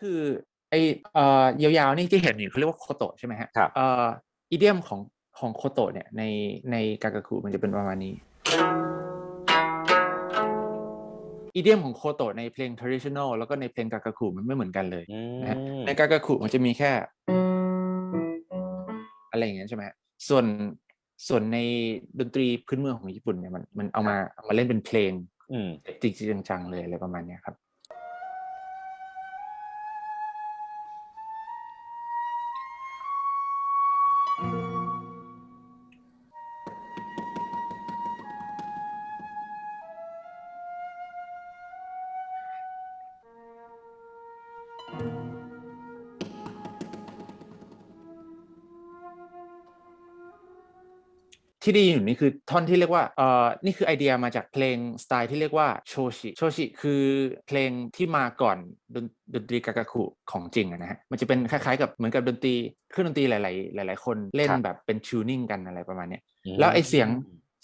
คือไอเอ่อยาวๆนี่ที่เห็นอยู่เขาเรียกว่าโคโตะใช่ไหมฮะครับ เอ่ออีเดียมของของโคโตะเนี่ยในในกากาคุมันจะเป็นประมาณนี้อีเดียมของโคโตะในเพลง traditional แล้วก็ในเพลงกากาคุมันไม่เหมือนกันเลยอืนะฮะมในกากาคุมันจะมีแค่ อะไรอย่างเงี้ยใช่ไหมฮะส่วนส่วนในดนตรีพื้นเมืองของญี่ปุ่นเนี่ยมันมันเอามาเอามาเล่นเป็นเพลงอืมจริงๆจังๆเลยอะไรประมาณเนี้ยครับ ที่ได้ยินอยู่นี่คือท่อนที่เรียกว่าเอ่อนี่คือไอเดียมาจากเพลงสไตล์ที่เรียกว่าโชชิโชชิคือเพลงที่มาก่อนดนดนตรีกากาคุของจริงอะนะฮะมันจะเป็นคล้ายๆกับเหมือนกับดนตรีเครื่องดนตรีหลาย ๆ หลาย ๆ คนเล่นครับแบบเป็นชูนิ่งกันอะไรประมาณเนี้ยแล้วไอ้เสียง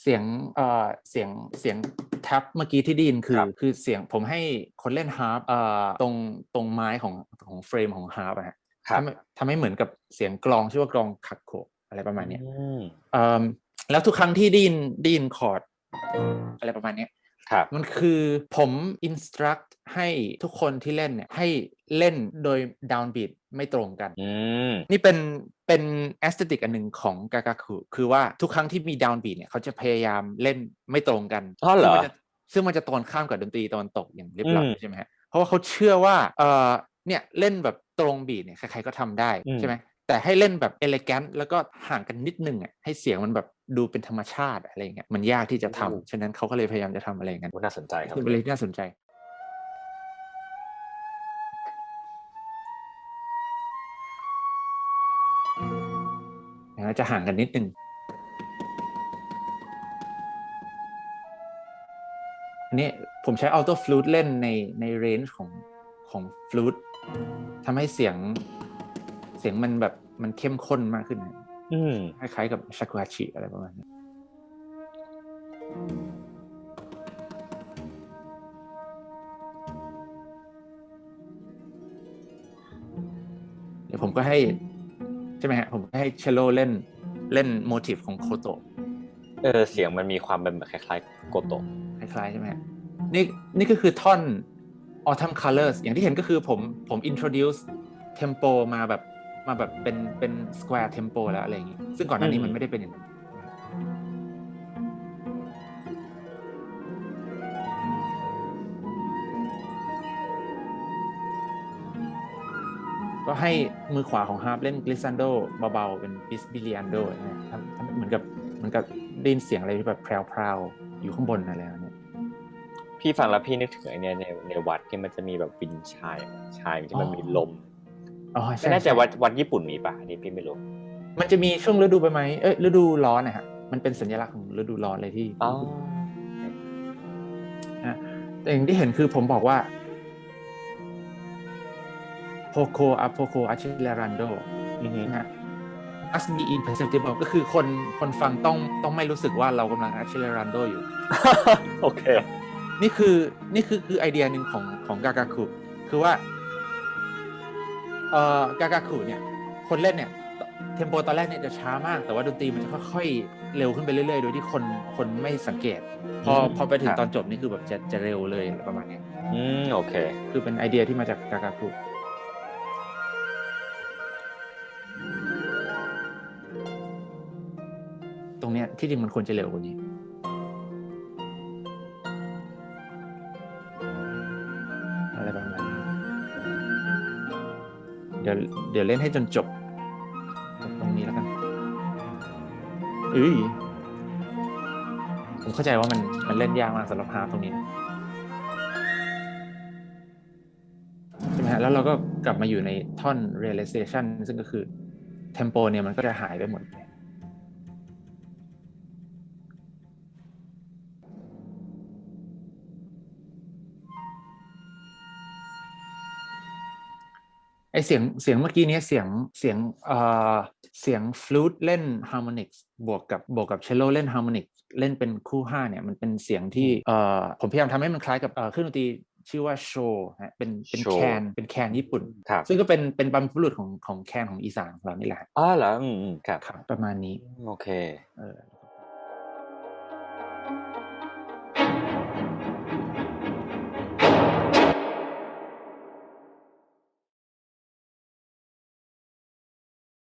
เสียงเอ่อเสียงเสียงแท็บเมื่อกี้ที่ได้ยินคือครับคือเสียงผมให้คนเล่นฮาร์ปเอ่อตรงตรงไม้ของของเฟรมของฮาร์ปอะฮะครับทำให้ทำให้เหมือนกับเสียงกลองชื่อว่ากลองคักโคอะไรประมาณเนี้ยอืมเอ่อ แล้วทุกครั้งที่ได้ยินได้ยินคอร์ดอะไรประมาณเนี้ยครับมันคือผมอินสตรักให้ทุกคนที่เล่นเนี่ยให้เล่นโดยดาวน์บีทไม่ตรงกันอืมนี่เป็นเป็นแอสเตติกอันหนึ่งของกากาคุคือว่าทุกครั้งที่มีดาวน์บีทเนี่ยเขาจะพยายามเล่นไม่ตรงกันอ๋อเหรอซึ่งมันจะซึ่งมันจะตรงข้ามกับดนตรีตะวันตกอย่างเรียบร้อยอืมใช่ไหมฮะเพราะว่าเขาเชื่อว่าเออเนี่ยเล่นแบบตรงบีทเนี่ยใครๆก็ทำได้อืมใช่ไหม แต่ให้เล่นแบบเอเลแกนแล้วก็ห่างกันนิดนึงอะให้เสียงมันแบบดูเป็นธรรมชาติอะไรอย่างเงี้ยมันยากที่จะทำฉะนั้นเขาก็เลยพยายามจะทำอะไรอย่างนั้นโอ้น่าสนใจครับเป็นอะไรที่น่าสนใจนะจะห่างกันนิดนึงอันนี้ผมใช้อ u โต้ฟลู e เล่นในในเรนจ์ของของฟลู e ทำให้เสียงเสียงมันแบบมันเข้มข้นมากขึ้นนะอืมคล้ายๆกับชากุฮาชิอะไรประมาณนี้เดี๋ยวผมก็ให้ใช่ไหมฮะผมก็ให้เชลโลเล่นเล่นโมทีฟของโคโตะเออเสียงมันมีความเป็นแบบคล้ายๆโกโตะคล้ายๆใช่ไหมฮะนี่นี่ก็คือท่อน Autumn Colors อย่างที่เห็นก็คือผมผม introduce tempo มาแบบ มาแบบเป็นเป็น square tempo แล้วอะไรอย่างงี้ซึ่งก่อนหน้านี้อืมมันไม่ได้เป็นอย่างนั้นก็ให้มือขวาของฮาร์ปเล่น glissando เบาๆ เป็น bisbiliando นะฮะทำทำเหมือนกับเหมือนกับได้ยินเสียงอะไรที่แบบแพรวๆ อยู่ข้างบนอะไรแบบนี้พี่ฟังแล้วพี่นึกถึงไอเนี่ยในในวัดที่มันจะมีแบบวินชายชายที่มันมีลม อ๋อไม่ใช่แน่ใจช่วัดวัดญี่ปุ่นมีป่ะอันนี่พี่ไม่รู้ มันจะมีช่วงฤดูใบไม้เอ้ยฤดูร้อนนะฮะมันเป็นสัญลักษณ์ของฤดูร้อนเลยที่อ๋อนะแต่อย่างที่เห็นคือผมบอกว่าโพโคอะโพโคอะชิเลรันโดอือฮึนะฮะ must be imperceptible ก็คือคนคนฟังต้องต้องไม่รู้สึกว่าเรากำลังอะชิเลรันโดอยู่ โอเค นี่คือนี่คือคือไอเดียหนึ่งของของกากาคุคือว่า เอ่อกากาคุเนี่ย คนเล่นเนี่ย เทมโปตอนแรกเนี่ยจะช้ามาก แต่ว่าดนตรีมันจะค่อยๆ เร็วขึ้นไปเรื่อยๆ โดยที่คนคนไม่สังเกต พออืมพอไปถึคงรับตอนจบนี่คือแบบจะจะเร็วเลยอะไรประมาณเนี้ยอืมโอเค คือเป็นไอเดียที่มาจากกากาคุตรงเนี้ยที่จริงมันควรจะเร็วกว่านี้ ดี๋ยวเดี๋ยวเล่นให้จนจบตรงนี้แล้วกันเอ้ยผมเข้าใจว่ามันมันเล่นยากมากสำหรับฮาร์ตรงนี้ใช่ไหมฮะแล้วเราก็กลับมาอยู่ในท่อน realization ซึ่งก็คือ tempo เนี่ยมันก็จะหายไปหมดเลย ไอเสียงเสียงเมื่อกี้นี้เสียงเสียงเอ่อเสียงฟลูดเล่นฮาร์โมนิกบวกกับบวกกับเชลโลเล่นฮาร์โมนิกเล่นเป็นคู่ห้าเนี่ยมันเป็นเสียงที่เอ่อผมพยายามทำให้มันคล้ายกับเครื่องดนตรีชื่อว่าโชฮะเป็นเป็นแคนเป็นแคนญี่ปุ่น ซึ่งก็เป็นเป็นบรรพุรุษของของแคนของอีสานเรานี่แหละอ๋อเหรออืมครับประมาณนี้ โอเคเออ